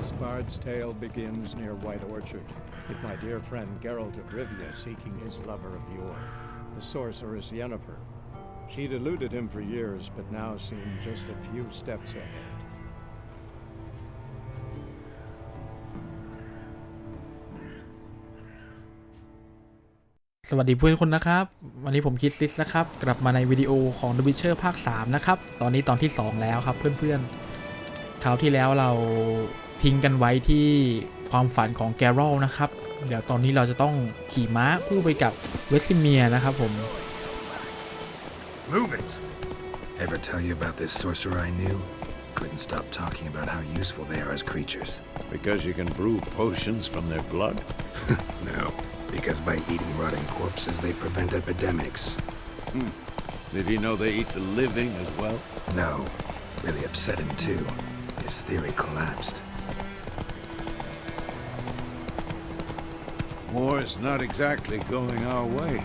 This bard's tale begins near White Orchard, with my dear friend Geralt of Rivia seeking his lover of yore, the sorceress Yennefer. She'd eluded him for years, but now seemed just a few steps ahead. สวัสดีเพื่อนคนนะครับ วันนี้ผมคิดซิสนะครับ กลับมาในวิดีโอของ The Witcher ภาค 3 นะครับ ตอนนี้ตอนที่ 2 แล้วครับเพื่อนๆคราวที่แล้วเรา ทิ้งกันไว้ที่ความฝันของแกรอลนะครับ เดี๋ยวตอนนี้เราจะต้องขี่ม้าคู่ไปกับเวสซิเมียนะครับผม Move it! Ever tell you about this sorcerer I knew? Couldn't stop talking about how useful they are as creatures. Because you can brew potions from their blood? No, because by eating rotting corpses, they prevent epidemics. Did he know they eat the living as well? No, really upset him too. His theory collapsed. War's not exactly going our way.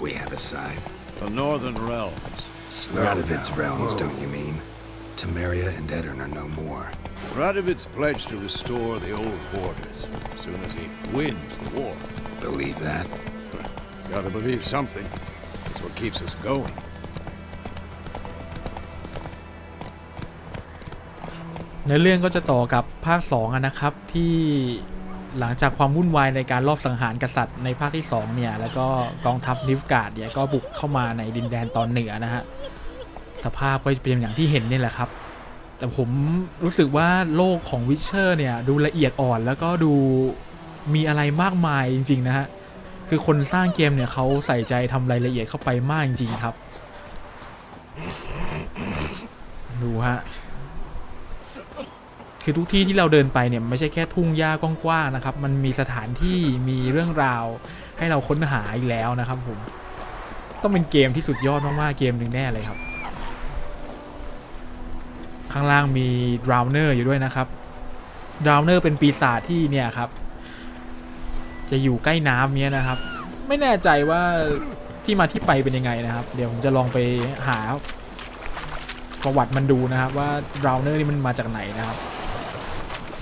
We have a side. The Northern Realms. Radovid's realms, don't you mean? Temeria and Edirn are no more. Radovid's pledged to restore the old borders as soon as he wins the war. Believe that? Gotta believe something. That's what keeps us going. ในเรื่องก็จะต่อกับภาค2อะนะครับที่ หลังจากความวุ่นวายในการลอบสังหารกษัตริย์ในภาคที่2เนี่ยแล้วก็กองทัพนิฟกาดเนี่ยก็บุกเข้ามาในดินแดนตอนเหนือนะฮะสภาพก็เป็นอย่างที่เห็นนี่แหละครับ แต่ผมรู้สึกว่าโลกของวิเชอร์เนี่ยดูละเอียดอ่อนแล้วก็ดูมีอะไรมากมายจริง ๆ นะฮะ คือคนสร้างเกมเนี่ยเขาใส่ใจทำรายละเอียดเข้าไปมากจริงๆครับ ดูฮะ คือทุกที่ที่เราเดินไปเนี่ยไม่ใช่แค่ทุ่งหญ้ากว้างๆนะครับ มันมีสถานที่มีเรื่องราวให้เราค้นหาอีกแล้วนะครับผมต้องเป็นเกมที่สุดยอดมากๆเกมหนึ่งแน่เลยครับ ข้างล่างมีดราวเนอร์อยู่ด้วยนะครับดราวเนอร์เป็นปีศาจที่เนี่ยครับ จะอยู่ใกล้น้ำเนี้ยนะครับ ไม่แน่ใจว่าที่มาที่ไปเป็นยังไงนะครับ เดี๋ยวผมจะลองไปหาประวัติมันดูนะครับ ว่าดราวเนอร์นี่มันมาจากไหนนะครับ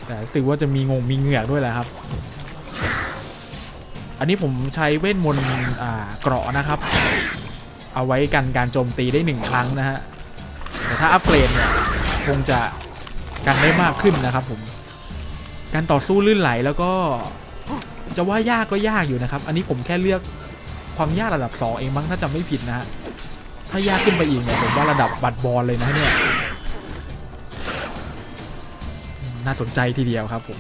แต่รู้สึกว่าจะมีงงมีเหงือกด้วยแหละครับ อันนี้ผมใช้เวทมนต์อ่าเกราะนะครับ เอาไว้กันการโจมตีได้หนึ่งครั้งนะฮะ แต่ถ้าอัปเกรดเนี่ยคงจะกันได้มากขึ้นนะครับผม การต่อสู้ลื่นไหลแล้วก็จะว่ายากก็ยากอยู่นะครับ อันนี้ผมแค่เลือกความยากระดับ 2 เองมั้งถ้าจำไม่ผิดนะฮะ ถ้ายากขึ้นไปอีกเนี่ยผมว่าระดับบัตรบอลเลยนะเนี่ย น่าสนใจทีเดียวครับผม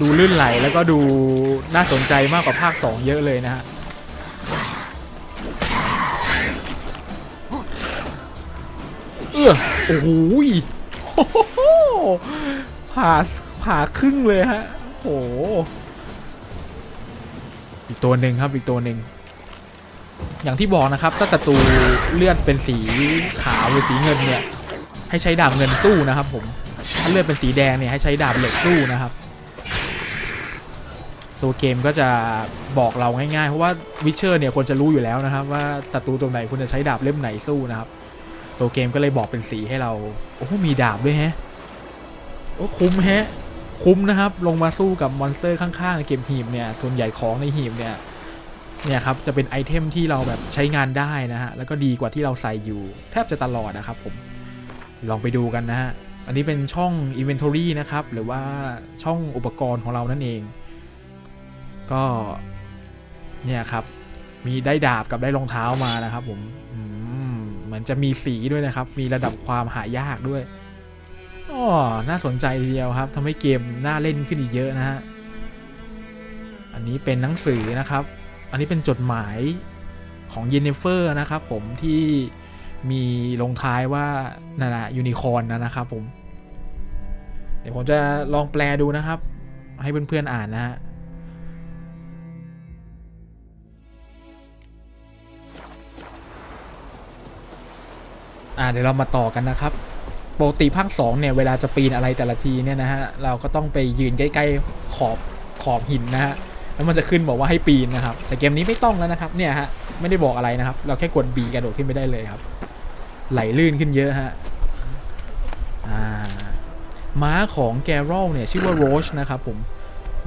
ดูลื่นไหลแล้วก็ดูน่าสนใจมากกว่าภาค 2 เยอะเลยนะฮะเออโอ้โหยโอ้โหผ่าผ่าครึ่งเลยฮะโอ้โหอีกตัวหนึ่งครับอีกตัวหนึ่ง อย่างที่บอกนะครับถ้าศัตรูเลือดเป็นสีขาวหรือสีเงินเนี่ยให้ใช้ดาบเงินสู้นะครับ ผมถ้าเลือดเป็นสีแดงเนี่ยให้ใช้ดาบเหล็กสู้นะครับ ตัวเกมก็จะบอกเราง่ายๆ เพราะว่าวิเชอร์เนี่ยควรจะรู้อยู่แล้วนะครับ ว่าศัตรูตัวไหนคุณจะใช้ดาบเล่มไหนสู้นะครับ ตัวเกมก็เลยบอกเป็นสีให้เราโอ้มีดาบด้วยแฮะโอ้คุ้มแฮะคุ้มนะครับ ลงมาสู้กับมอนสเตอร์ข้างๆในเกมหีบเนี่ยส่วนใหญ่ของในหีบเนี่ย เนี่ยครับจะเป็นไอเทมที่เราแบบใช้งานได้นะฮะแล้วก็ดีกว่าที่เราใส่อยู่แทบจะตลอดนะครับผมลองไปดูกันนะฮะอันนี้เป็นช่อง Inventory นะครับ หรือว่าช่องอุปกรณ์ของเรานั่นเอง ก็เนี่ยครับมีได้ดาบกับได้รองเท้ามานะครับผมอืมเหมือนจะมีสีด้วยนะครับ มีระดับความหายากด้วยอ๋อน่าสนใจทีเดียวครับทำให้เกมน่าเล่นขึ้นอีกเยอะนะฮะอันนี้เป็นหนังสือนะครับ อันนี้เป็นจดหมายของเยนเนเฟอร์นะครับผมที่มีลงท้ายว่านั่นนะยูนิคอร์นนะครับผม เดี๋ยวผมจะลองแปลดูนะครับ ให้เพื่อนๆอ่านนะฮะ อ่าเดี๋ยวเรามาต่อกันนะครับปกติภาคสองเนี่ยเวลาจะปีนอะไรแต่ละทีเนี่ยนะฮะเราก็ต้องไปยืนใกล้ ๆ ขอบขอบหินนะฮะ แล้วมันจะขึ้นบอกว่าให้ปีนนะครับ แต่เกมนี้ไม่ต้องแล้วนะครับ เนี่ยฮะ ไม่ได้บอกอะไรนะครับ เราแค่กด B กระโดดขึ้นไปได้เลยครับ ไหลลื่นขึ้นเยอะฮะอ่าม้าของแกรอลเนี่ยชื่อว่าโรชนะครับผม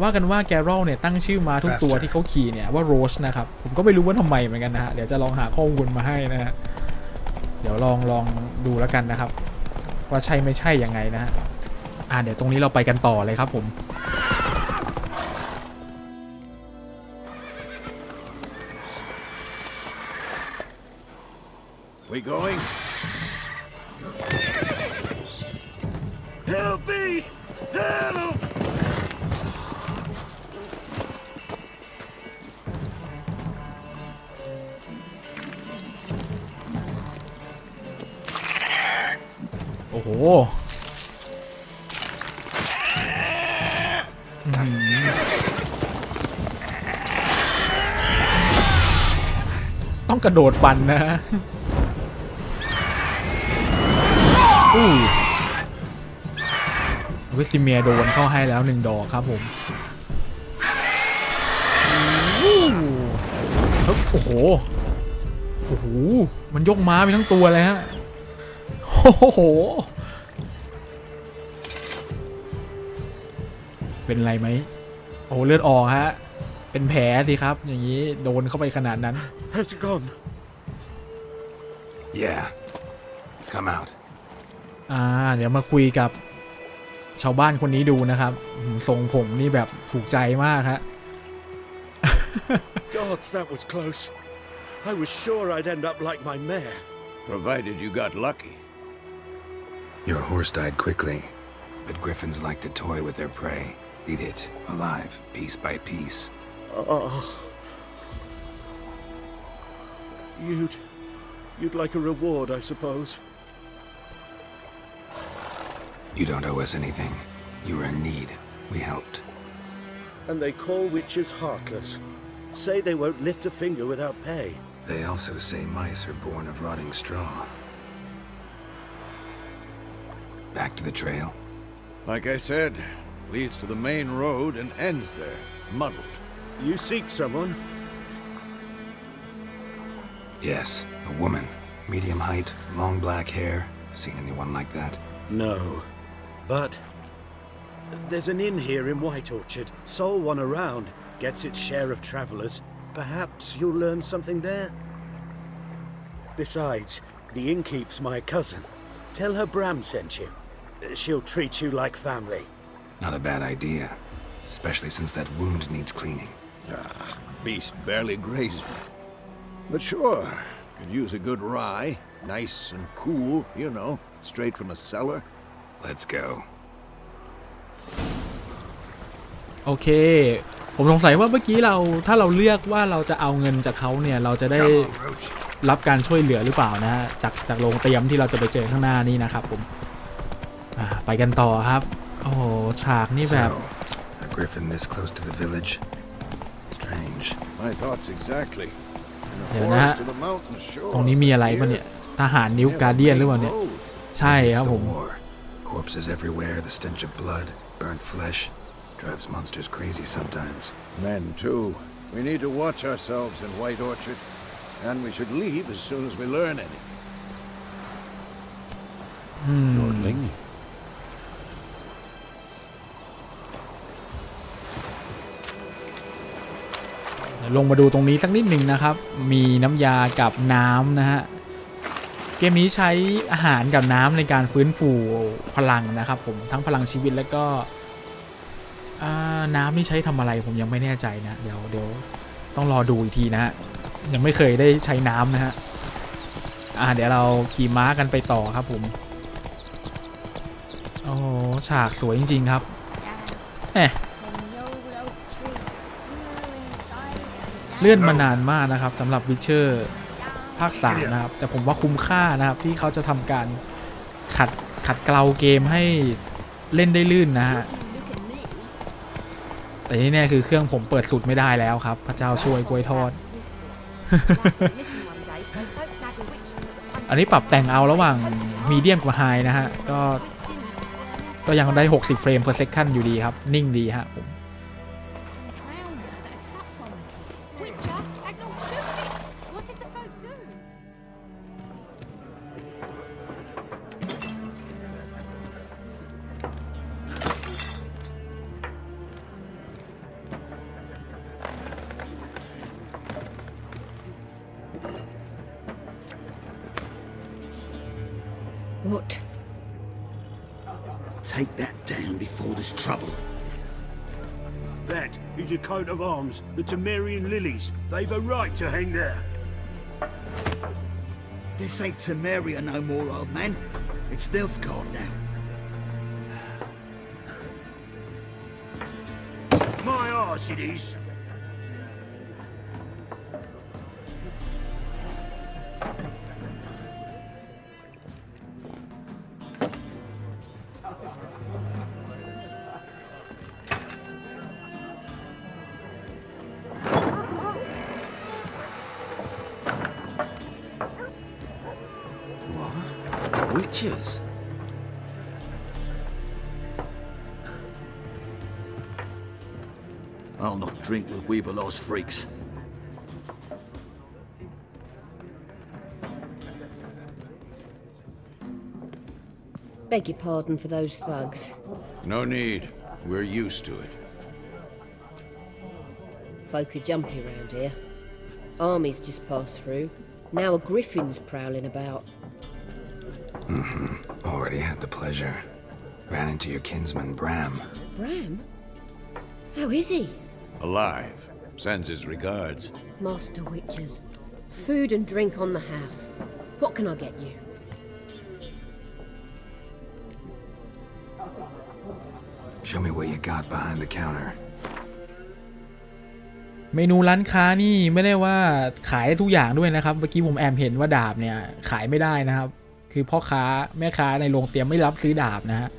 ว่ากันว่าแกรอลเนี่ยตั้งชื่อม้าทุกตัวที่เขาขี่เนี่ยว่าโรชนะครับ ผมก็ไม่รู้ว่าทำไมเหมือนกันนะฮะ เดี๋ยวจะลองหาข้อมูลมาให้นะฮะ เดี๋ยวลองลองดูแล้วกันนะครับ ว่าใช่ไม่ใช่ยังไงนะฮะ อ่าเดี๋ยวตรงนี้เราไปกันต่อเลยครับผม We going? Help me! Help! โอ้โหต้องกระโดดฟันนะ อู้วิสติเมียโดนเข้าให้แล้วหนึ่งดอกครับผมอู้โอ้โห โอ้โห มันยกม้าไปทั้งตัวเลยฮะ โอ้โห เป็นไรไหม โอ้เลือดออกฮะ เป็นแผลสิครับ อย่างนี้โดนเข้าไปขนาดนั้น How's gone? Yeah. Come out. อ่า เดี๋ยวมาคุยกับชาวบ้านคนนี้ดูนะครับอืมทรงผมนี่แบบถูกใจมากฮะ Gods, that was close. I was sure I'd end up like my mare. Provided you got lucky. Your horse died quickly, but griffins like to toy with their prey. Eat it alive, piece by piece. Oh. You'd. You'd like a reward, I suppose. You don't owe us anything. You were in need. We helped. And they call witches heartless. Say they won't lift a finger without pay. They also say mice are born of rotting straw. Back to the trail. Like I said, leads to the main road and ends there, muddled. You seek someone? Yes, a woman. Medium height, long black hair. Seen anyone like that? No. But. There's an inn here in White Orchard. Sole one around. Gets its share of travelers. Perhaps you'll learn something there? Besides, the innkeep's my cousin. Tell her Bram sent you. She'll treat you like family. Not a bad idea. Especially since that wound needs cleaning. Ah, beast barely grazed me. But sure, could use a good rye. Nice and cool, you know, straight from a cellar. Let's go. โอเค ผมสงสัยว่าเมื่อกี้เราถ้าเราเลือกว่าเราจะเอาเงินจากเขาเนี่ยเราจะได้ Come on, Roach. รับการช่วยเหลือหรือเปล่านะฮะจากจากโรงเตรียมที่เราจะไปเจอข้างหน้านี่นะครับผมอ่าไปกันต่อครับ โอ้โหฉากนี่แบบ So, a griffin this close to the village? Strange. My thoughts exactly. In a Yeah, forest nah. to the mountains, sure. ตรงนี้มีอะไรปะเนี่ยทหารนิวการเดียนหรือเปล่าเนี่ย Road. ใช่ It's ครับ the ผม war. Corpses everywhere, the stench of blood, burnt flesh. Drives monsters crazy sometimes. Men, too. We need to watch ourselves in White Orchard. And we should leave as soon as we learn anything. Nordling? เดี๋ยวลงมาดูตรงนี้สักนิดหนึ่งนะครับ มีน้ำยากับน้ำนะฮะ เกมนี้ใช้อาหารกับน้ำในการฟื้นฟูพลังนะครับผมทั้งพลังชีวิตแล้วก็อ่าน้ำนี่ใช้ทำอะไรผมยังไม่แน่ใจนะ เดี๋ยวเดี๋ยวต้องรอดูอีกทีนะฮะยังไม่เคยได้ใช้น้ำนะฮะอ่าเดี๋ยวเราขี่ม้ากันไปต่อครับผมโอ้โหฉากสวยจริง ๆ ครับ Eh. เลื่อนมานานมากนะครับสำหรับวิเชอร์ ภาค3นะครับ แต่ผมว่าคุ้มค่านะครับที่เขาจะทำการขัดขัดเกลาเกมให้เล่นได้ลื่นนะฮะแต่ที่แน่คือเครื่องผมเปิดสุดไม่ได้แล้วครับ พระเจ้าช่วยกล้วยทอด อันนี้ปรับแต่งเอาระหว่างมีเดียมกับไฮนะฮะ ก็ ก็ยังได้ 60 เฟรม per second อยู่ดีครับ นิ่งดีฮะผม coat of arms, the Temerian lilies. They've a right to hang there. This ain't Temeria no more, old man. It's Nilfgaard now. My arse it is. What? Witches? I'll not drink with Weaverlaw's freaks. Beg your pardon for those thugs. No need. We're used to it. Folk are jumpy round here. Armies just passed through. Now a griffin's prowling about. Already had the pleasure. Ran into your kinsman, Bram. Bram? How is he? Alive. Sends his regards. Master Witches. Food and drink on the house. What can I get you? Show me what you got behind the counter. เมนูร้านค้านี่ไม่ได้ว่าขายได้ทุกอย่างด้วยนะครับ เมื่อกี้ผมแอมเห็นว่าดาบเนี่ยขายไม่ได้นะครับ คือพ่อค้าแม่ค้าในโรงเตรียมไม่รับซื้อดาบนะฮะ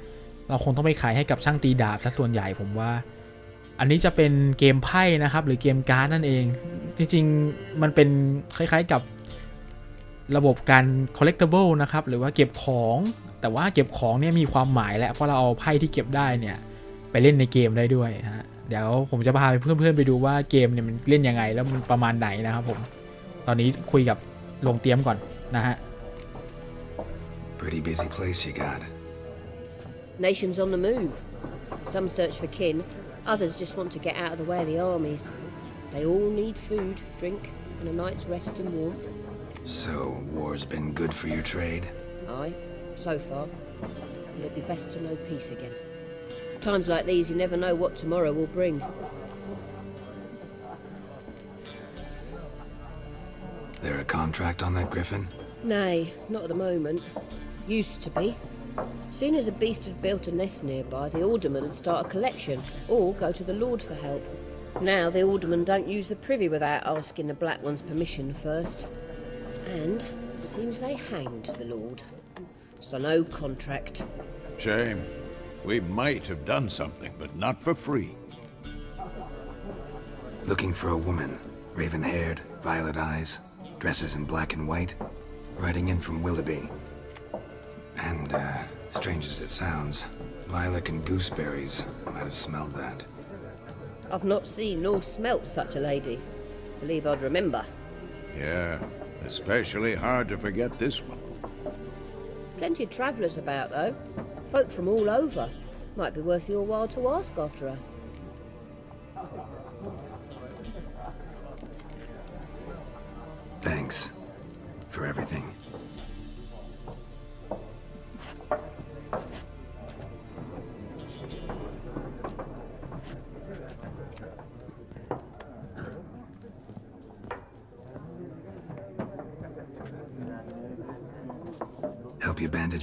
เราคงต้องไปขายให้กับช่างตีดาบซะส่วนใหญ่ผมว่า อันนี้จะเป็นเกมไพ่นะครับ หรือเกมการ์ดนั่นเอง จริงๆมันเป็นคล้ายๆกับระบบการ collectible นะครับ หรือว่าเก็บของ แต่ว่าเก็บของเนี่ยมีความหมายแหละเพราะเราเอาไพ่ที่เก็บได้เนี่ยไปเล่นในเกมได้ด้วยนะฮะเดี๋ยวผมจะพาเพื่อนๆไปดูว่าเกมเนี่ยมันเล่นยังไงแล้วมันประมาณไหนนะครับผม ตอนนี้คุยกับลงเตรียมก่อนนะฮะ Pretty busy place you got. Nations on the move. Some search for kin, others just want to get out of the way of the armies. They all need food, drink, and a night's rest and warmth. So, war's been good for your trade? Aye, so far. But it'd be best to know peace again. Times like these, you never know what tomorrow will bring. There a contract on that griffin? Nay, not at the moment. Used to be. Soon as a beast had built a nest nearby, the alderman would start a collection, or go to the lord for help. Now the aldermen don't use the privy without asking the black one's permission first. And seems they hanged the lord. So no contract. Shame. We might have done something, but not for free. Looking for a woman. Raven haired, violet eyes, dresses in black and white. Riding in from Willoughby. And, uh, strange as it sounds, lilac and gooseberries might have smelled that. I've not seen nor smelt such a lady. Believe I'd remember. Yeah, especially hard to forget this one. Plenty of travellers about, though. Folk from all over. Might be worth your while to ask after her.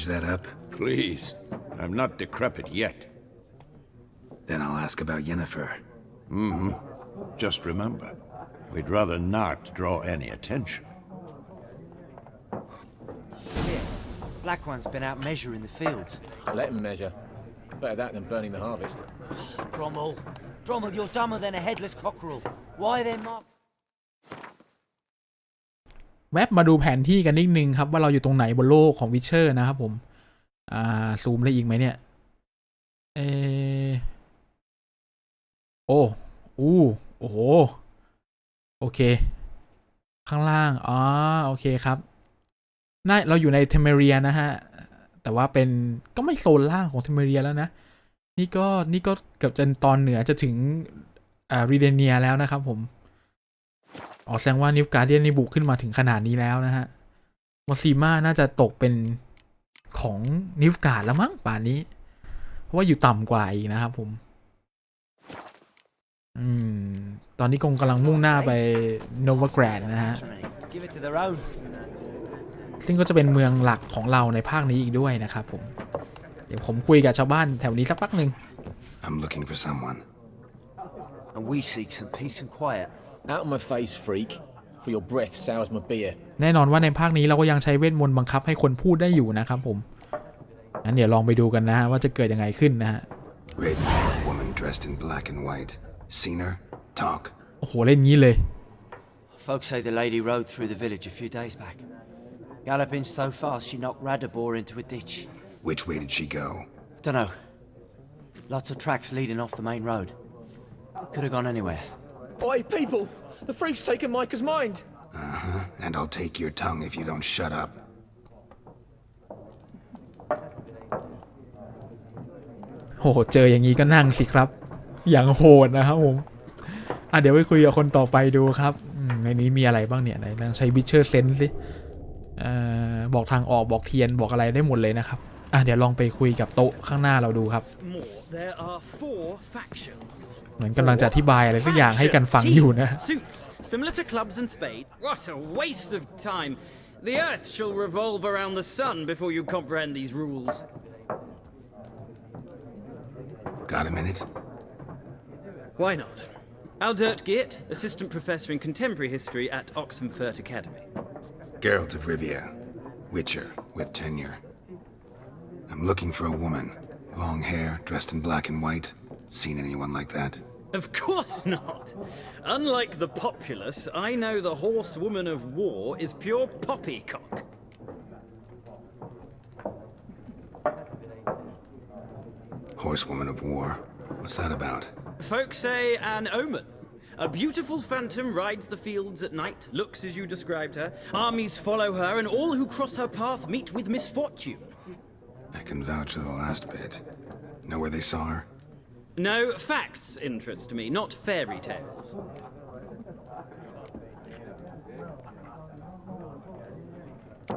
Help that up? Please. I'm not decrepit yet. Then I'll ask about Yennefer. Mm-hmm. Just remember, we'd rather not draw any attention. Black one's been out measuring the fields. Let him measure. Better that than burning the harvest. Drommel. Drommel, you're dumber than a headless cockerel. Why then, Mark? แวบมาดูแผนที่กันนิดนึงครับ ว่าเราอยู่ตรงไหนบนโลกของวิเชอร์นะครับผม อ่า ซูมได้อีกไหมเนี่ย เอโอ้อู้โอ้โห โอเค ข้างล่าง อ๋อ โอเคครับน่าเราอยู่ในเทมเมเรียนะฮะ แต่ว่าเป็นก็ไม่โซนล่างของเทมเมเรียแล้วนะ นี่ก็นี่ก็เกือบจะตอนเหนือจะถึงอ่ารีเดเนียแล้วนะครับผม อ๋อแสดงว่านิฟการเดียนนี่บุกขึ้นมาถึงขนาดนี้แล้วนะฮะมอซีมาน่าจะตกเป็นของนิฟการ์ดแล้วมั้งป่านนี้ เพราะว่าอยู่ต่ำกว่าอีกนะครับผม อืม ตอนนี้กงกำลังมุ่งหน้าไปโนวาแกรนนะฮะ ซึ่งก็จะเป็นเมืองหลักของเราในภาคนี้อีกด้วยนะครับผม เดี๋ยวผมคุยกับชาวบ้านแถวนี้สักพักหนึ่ง I'm looking for someone. And we seek some peace and quiet. Out of my face, freak. For your breath sours my beer. แน่นอนว่าในภาคนี้เราก็ยังใช้เวทมนต์บังคับให้คนพูดได้อยู่นะครับผม งั้นเดี๋ยวลองไปดูกันนะฮะว่าจะเกิดยังไงขึ้นนะฮะ Raven haired woman dressed in black and white. Seen her? Talk. โอ้โห เล่นงี้เลย Folks say the lady rode through the village a few days back. Galloping so fast she knocked Radabor into a ditch. Which way did she go? Dunno. Lots of tracks leading off the main road. Could have gone anywhere. Oi, people! The freak's taken Micah's mind! And I'll take your tongue if you don't shut up. โหเจออย่างนี้ก็นั่งสิครับ อย่างโหดนะครับผม อะเดี๋ยวไปคุยกับคนต่อไปดูครับอืมในนี้มีอะไรบ้างเนี่ยไหนลองใช้วิเชอร์เซนสิเอ่อบอกทางออกบอกเทียนบอกอะไรได้หมดเลยนะครับ อะเดี๋ยวลองไปคุยกับโต๊ะข้างหน้าเราดูครับ More, there are four factions. เหมือนกำลังจะอธิบายอะไรสักอย่างให้กันฟังอยู่นะ Teams, Suits, similar to clubs and spade. What a waste of time. The earth shall revolve around the sun before you comprehend these rules. Got a minute? Why not? Aldert Geert, assistant professor in contemporary history at Oxenfurt Academy. Geralt of Rivia. Witcher, with tenure. I'm looking for a woman. Long hair, dressed in black and white. Seen anyone like that? Of course not. Unlike the populace, I know the horsewoman of war is pure poppycock. Horsewoman of War. What's that about? Folks say an omen. A beautiful phantom rides the fields at night, looks as you described her. Armies follow her, and all who cross her path meet with misfortune. I can vouch for the last bit. Know where they saw her? No, facts interest me, not fairy tales.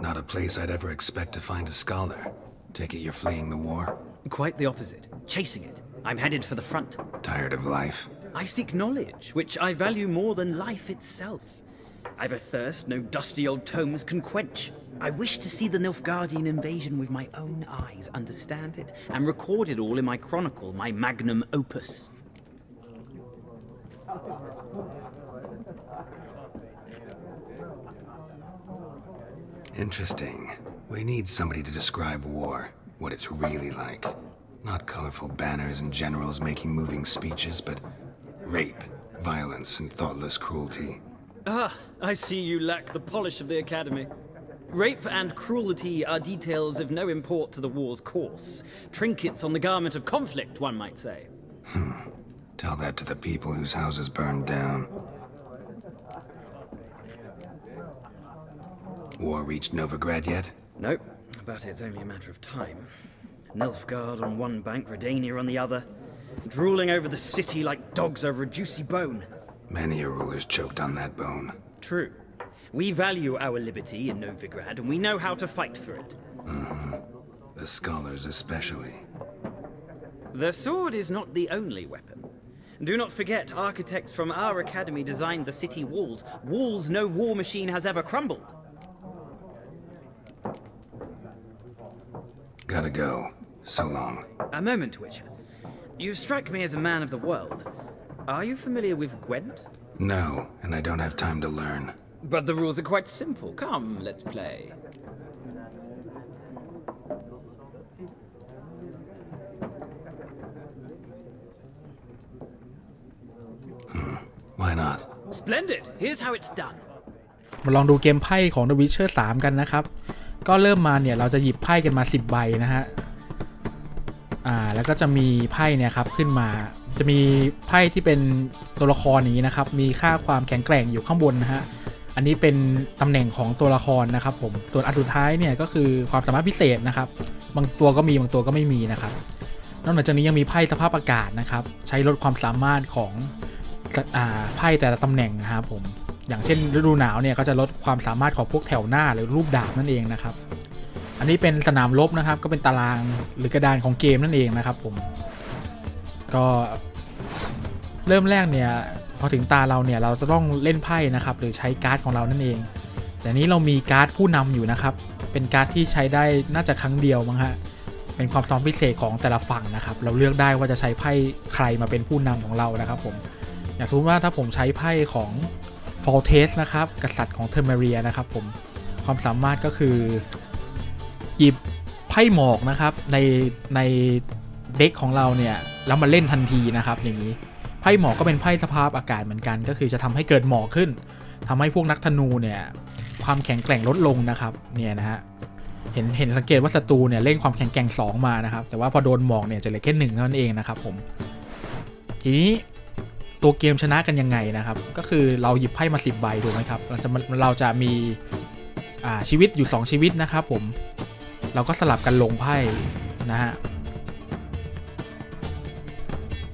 Not a place I'd ever expect to find a scholar. Take it you're fleeing the war? Quite the opposite. Chasing it. I'm headed for the front. Tired of life? I seek knowledge, which I value more than life itself. I've a thirst no dusty old tomes can quench. I wish to see the Nilfgaardian invasion with my own eyes, understand it, and record it all in my chronicle, my magnum opus. Interesting. We need somebody to describe war, what it's really like. Not colorful banners and generals making moving speeches, but rape, violence, and thoughtless cruelty. Ah, I see you lack the polish of the Academy. Rape and cruelty are details of no import to the war's course. Trinkets on the garment of conflict, one might say. Hmm. Tell that to the people whose houses burned down. War reached Novigrad yet? Nope, but it's only a matter of time. Nilfgaard on one bank, Redania on the other, drooling over the city like dogs over a juicy bone. Many a ruler's choked on that bone. True. We value our liberty in Novigrad, and we know how to fight for it. Mm-hmm. The scholars especially. The sword is not the only weapon. Do not forget, architects from our academy designed the city walls. Walls no war machine has ever crumbled. Gotta go. So long. A moment, Witcher. You strike me as a man of the world. Are you familiar with Gwent? No, and I don't have time to learn. But the rules are quite simple. Come, let's play. Why not? Splendid! Here's how it's done. มาลองดูเกมไพ่ของ The Witcher 3 กันนะครับ ก็เริ่มมาเนี่ยเราจะหยิบไพ่กันมา 10 ใบนะฮะ อ่า แล้วก็จะมีไพ่เนี่ยครับขึ้นมา จะมีไพ่ที่เป็นตัวละครอย่างนี้นะครับ มีค่าความแข็งแกร่งอยู่ข้างบนนะฮะ อันนี้เป็นตำแหน่งของตัวละครนะครับผม ส่วนอันสุดท้ายเนี่ยก็คือความสามารถพิเศษนะครับ บางตัวก็มีบางตัวก็ไม่มีนะครับ นอกจากนี้ยังมีไพ่สภาพอากาศนะครับ ใช้ลดความสามารถของไพ่แต่ละตำแหน่งนะครับผม อย่างเช่นฤดูหนาวเนี่ยก็จะลดความสามารถของพวกแถวหน้าหรือรูปดาบนั่นเองนะครับ อันนี้เป็นสนามรบนะครับ ก็เป็นตารางหรือกระดานของเกมนั่นเองนะครับผม ก็เริ่มแรกเนี่ย พอถึงตาเราเนี่ยเราจะต้องเล่นไพ่นะครับหรือใช้การ์ดของเรานั่นเอง แต่นี้เรามีการ์ดผู้นำอยู่นะครับ เป็นการ์ดที่ใช้ได้น่าจะครั้งเดียวมั้งฮะเป็นความซ้อมพิเศษของแต่ละฝั่งนะครับ เราเลือกได้ว่าจะใช้ไพ่ใครมาเป็นผู้นำของเรานะครับผมอย่างสมมติว่าถ้าผมใช้ไพ่ของ f o l t e s นะครับกษัตริย์ของเทอร์เมเรียนะครับผมความสามารถก็คือหยิบไพ่หมอกนะครับในในเด็กของเราเนี่ยแล้วมาเล่นทันทีนะครับอย่างนี้ ไพ่หมอกก็เป็นไพ่สภาพอากาศเหมือนกัน ก็คือจะทำให้เกิดหมอกขึ้นทำให้พวกนักธนูเนี่ยความแข็งแกร่งลดลงนะครับเนี่ยนะฮะเห็นเห็นสังเกตว่าศัตรูเนี่ยเล่นความแข็งแกร่ง 2 มานะครับ แต่ว่าพอโดนหมอกเนี่ยจะเหลือแค่หนึ่งเท่านั้นเองนะครับผมทีนี้ตัวเกมชนะกันยังไงนะครับ ก็คือเราหยิบไพ่มา10ใบถูกไหมครับเราจะเราจะมีอ่าชีวิตอยู่ 2 ชีวิตนะครับผมเราก็สลับกันลงไพ่นะฮะ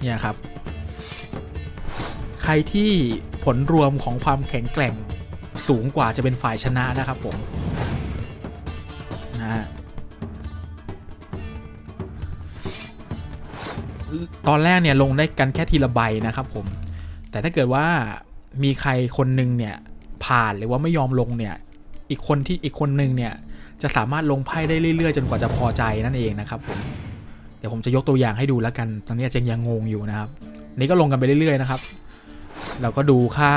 เนี่ยครับ ใครที่ผลรวมของความแข็งแกร่งสูงกว่าจะเป็นฝ่ายชนะนะครับผมนะตอนแรกเนี่ยลงได้กันแค่ทีละใบนะครับผม แต่ถ้าเกิดว่ามีใครคนหนึ่งเนี่ยผ่านหรือว่าไม่ยอมลงเนี่ย อีกคนที่อีกคนหนึ่งเนี่ยจะสามารถลงไพ่ได้เรื่อยๆ จนกว่าจะพอใจนั่นเองนะครับผม เดี๋ยวผมจะยกตัวอย่างให้ดูแล้วกัน ตอนนี้อาจจะยังงงอยู่นะครับ นี่ก็ลงกันไปเรื่อยๆนะครับ เราก็ดูค่า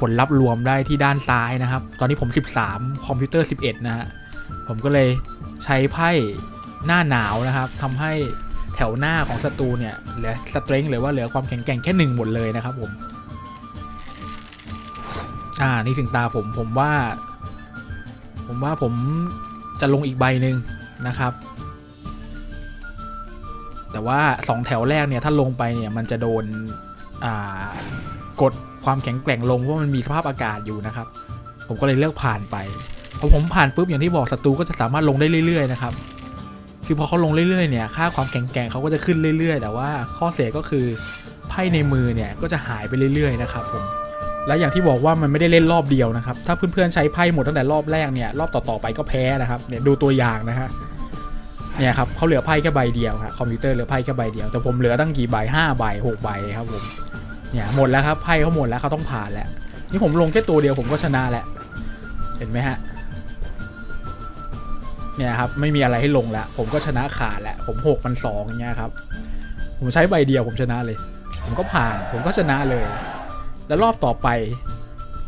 ผลลัพธ์รวมได้ที่ด้านซ้ายนะครับ ตอนนี้ผม 13 คอมพิวเตอร์ 11 นะฮะ ผมก็เลยใช้ไพ่หน้าหนาวนะครับทำให้แถวหน้าของศัตรูเนี่ยเหลือสเตร n งหรือว่าเหลือความแข็งแกร่งแค่หนึ่งหมดเลยนะครับผม อ่า นี่ถึงตาผมผมว่า ผมว่าผมจะลงอีกใบหนึ่งนะครับ แต่ว่า 2 แถวแรกเนี่ยถ้าลงไปเนี่ยมันจะโดน อ่า กดความแข็งแกร่งลงเพราะมันมีสภาพอากาศอยู่นะครับ ผมก็เลยเลือกผ่านไปพอผมผ่านปุ๊บอย่างที่บอกศัตรูก็จะสามารถลงได้เรื่อยๆนะครับคือพอเขาลงเรื่อยๆเนี่ยค่าความแข็งแกร่งเขาก็จะขึ้นเรื่อยๆ แต่ว่าข้อเสียก็คือไพ่ในมือเนี่ยก็จะหายไปเรื่อยๆนะครับผมและอย่างที่บอกว่ามันไม่ได้เล่นรอบเดียวนะครับ ถ้าเพื่อนๆใช้ไพ่หมดตั้งแต่รอบแรกเนี่ยรอบต่อๆไปก็แพ้นะครับเนี่ยดูตัวอย่างนะฮะเนี่ยครับเขาเหลือไพ่แค่ใบเดียวครับคอมพิวเตอร์เหลือไพ่แค่ใบเดียวแต่ผมเหลือตั้งกี่ใบห้าใบหกใบครับผม เนี่ยหมดแล้วครับไพ่เขาหมดแล้วเขาต้องผ่านแล้วนี่ผมลงแค่ตัวเดียวผมก็ชนะแหละเห็นไหมฮะเนี่ยครับไม่มีอะไรให้ลงแล้ว ผมก็ชนะขาดแหละผมหกมันสองอย่างเงี้ยครับ ผมใช้ใบเดียวผมชนะเลย ผมก็ผ่านผมก็ชนะเลย แล้วรอบต่อไป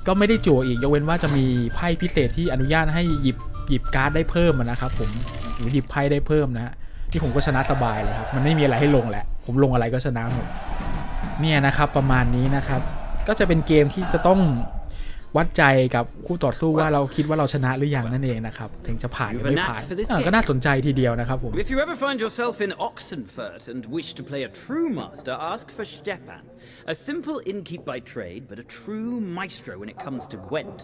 ก็ไม่ได้จั่วอีกยกเว้นว่าจะมีไพ่พิเศษที่อนุญาตให้หยิบหยิบการ์ดได้เพิ่มนะครับ ผมหรือหยิบไพ่ได้เพิ่มนะฮะที่ผมก็ชนะสบายเลยครับ มันไม่มีอะไรให้ลงแหละ ผมลงอะไรก็ชนะหมด เนี่ยนะครับประมาณนี้นะครับ ก็จะเป็นเกมที่จะต้องวัดใจกับคู่ต่อสู้ว่าเราคิดว่าเราชนะหรือยังนั่นเองนะครับ ถึงจะผ่านหรือไม่ผ่าน You've a knack for this เออ game. ก็น่าสนใจทีเดียวนะครับผม If you ever find yourself in Oxenfurt and wish to play a true master, ask for Stepan. A simple innkeep by trade, but a true maestro when it comes to Gwent.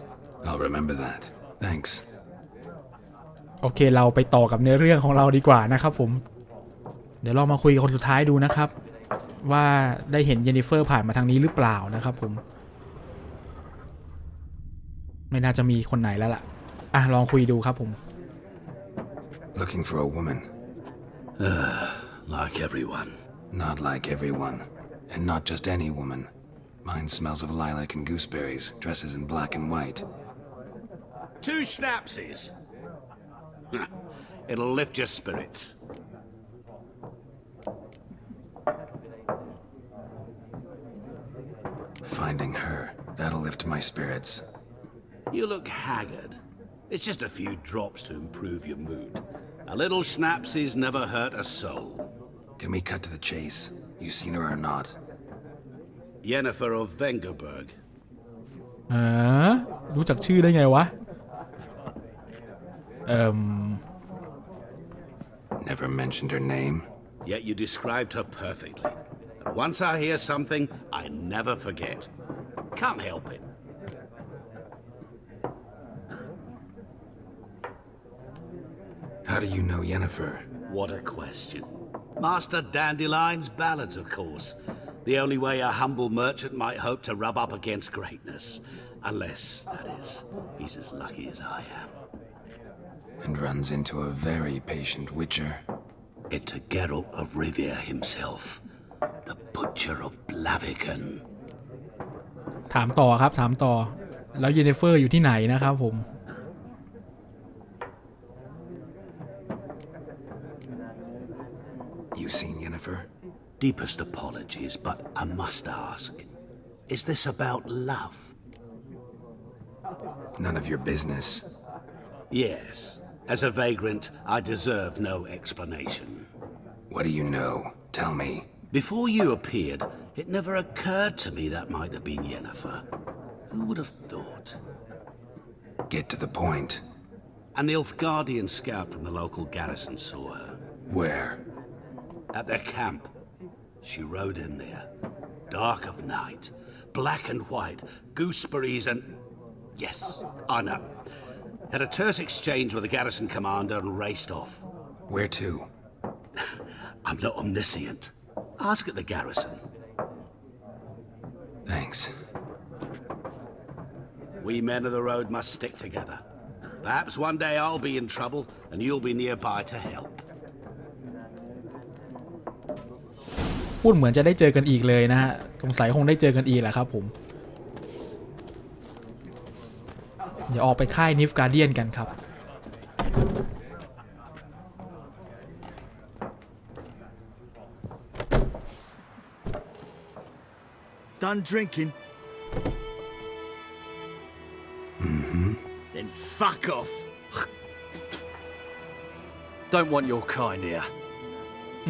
I'll remember that. Thanks. โอเคเราไปต่อกับเนื้อเรื่องของเราดีกว่านะครับผม เดี๋ยวเรามาคุยกับคนสุดท้ายดูนะครับ ว่าได้เห็นเยนนิเฟอร์ผ่านมาทางนี้หรือเปล่านะครับผม ไม่น่าจะมีคนไหนแล้วล่ะ อะ ลองคุยดูครับผม Looking for a woman. Like everyone. Not like everyone. And not just any woman. Mine smells of lilac and gooseberries, dresses in black and white. Two schnapsies. It'll lift your spirits. that'll lift my spirits. You look haggard. It's just a few drops to improve your mood. A little schnapsies never hurt a soul. Can we cut to the chase? You seen her or not? Yennefer of Vengerberg. เออรู้จักชื่อได้ไงวะ เอ่ม Never mentioned her name. Yet you described her perfectly. And once I hear something, I never forget. Can't help it. How do you know Yennefer? What a question. Master Dandelion's ballads, of course. The only way a humble merchant might hope to rub up against greatness. Unless, that is, he's as lucky as I am. And runs into a very patient Witcher. Into Geralt of Rivia himself, the Butcher of Blaviken. ถามต่อครับ ถามต่อ แล้วเยนนิเฟอร์อยู่ที่ไหนนะครับผม You seen Yennefer? Deepest apologies, but I must ask is this about love? None of your business. Yes. As a vagrant, I deserve no explanation. What do you know? Tell me. Before you appeared, it never occurred to me that might have been Yennefer. Who would have thought? Get to the point. An Nilfgaardian scout from the local garrison saw her. Where? At their camp. She rode in there. Dark of night. Black and white. Gooseberries and. Yes, I know. Had a terse exchange with the garrison commander and raced off. Where to? I'm not omniscient. Ask at the garrison. Thanks. We men of the road must stick together. Perhaps one day I'll be in trouble and you'll be nearby to help. พูดเหมือนจะได้เจอกันอีกเลยนะฮะ สงสัยคงได้เจอกันอีกแหละครับผม เดี๋ยวออกไปค่ายนิฟการเดียนกันครับ Done drinking? Mm-hmm. Then fuck off. Don't want your kind here.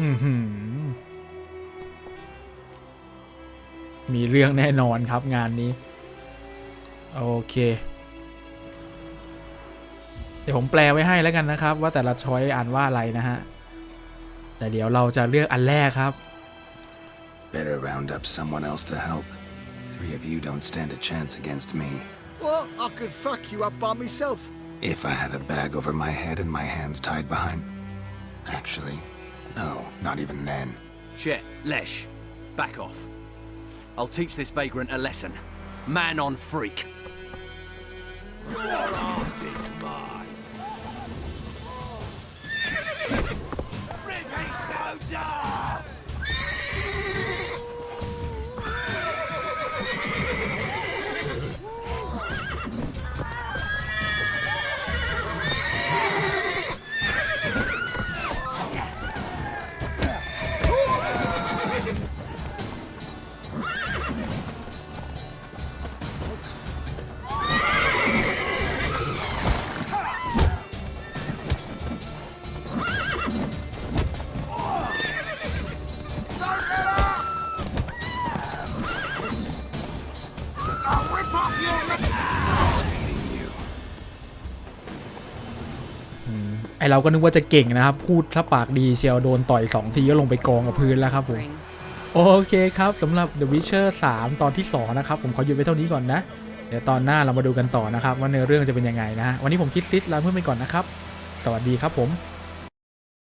อือหือมีเรื่องแน่นอนครับงานนี้ โอเค เดี๋ยวผมแปลไว้ให้แล้วกันนะครับ ว่าแต่ละช้อยอ่านว่าอะไรนะฮะ แต่เดี๋ยวเราจะเลือกอันแรกครับ Better round up someone else to help. Three of you don't stand a chance against me. Well, I could fuck you up by myself. If I had a bag over my head and my hands tied behind. Actually, no, not even then. Chet, Lesh, back off. I'll teach this vagrant a lesson. Man on freak. Your ass is mine. Rippy soda! Nice เราก็นึกว่าจะเก่งนะครับ พูดถ้าปากดีเชียวโดนต่อยสองทีก็ลงไปกองกับพื้นแล้วครับผม โอเคครับสำหรับ The Witcher 3 ตอนที่ 2 นะครับ ผมขอหยุดไว้เท่านี้ก่อนนะ เดี๋ยวตอนหน้าเรามาดูกันต่อนะครับ ว่าเนื้อเรื่องจะเป็นยังไงนะฮะวันนี้ผมคิดซิสลาเพื่อนไปก่อนนะครับ สวัสดีครับผม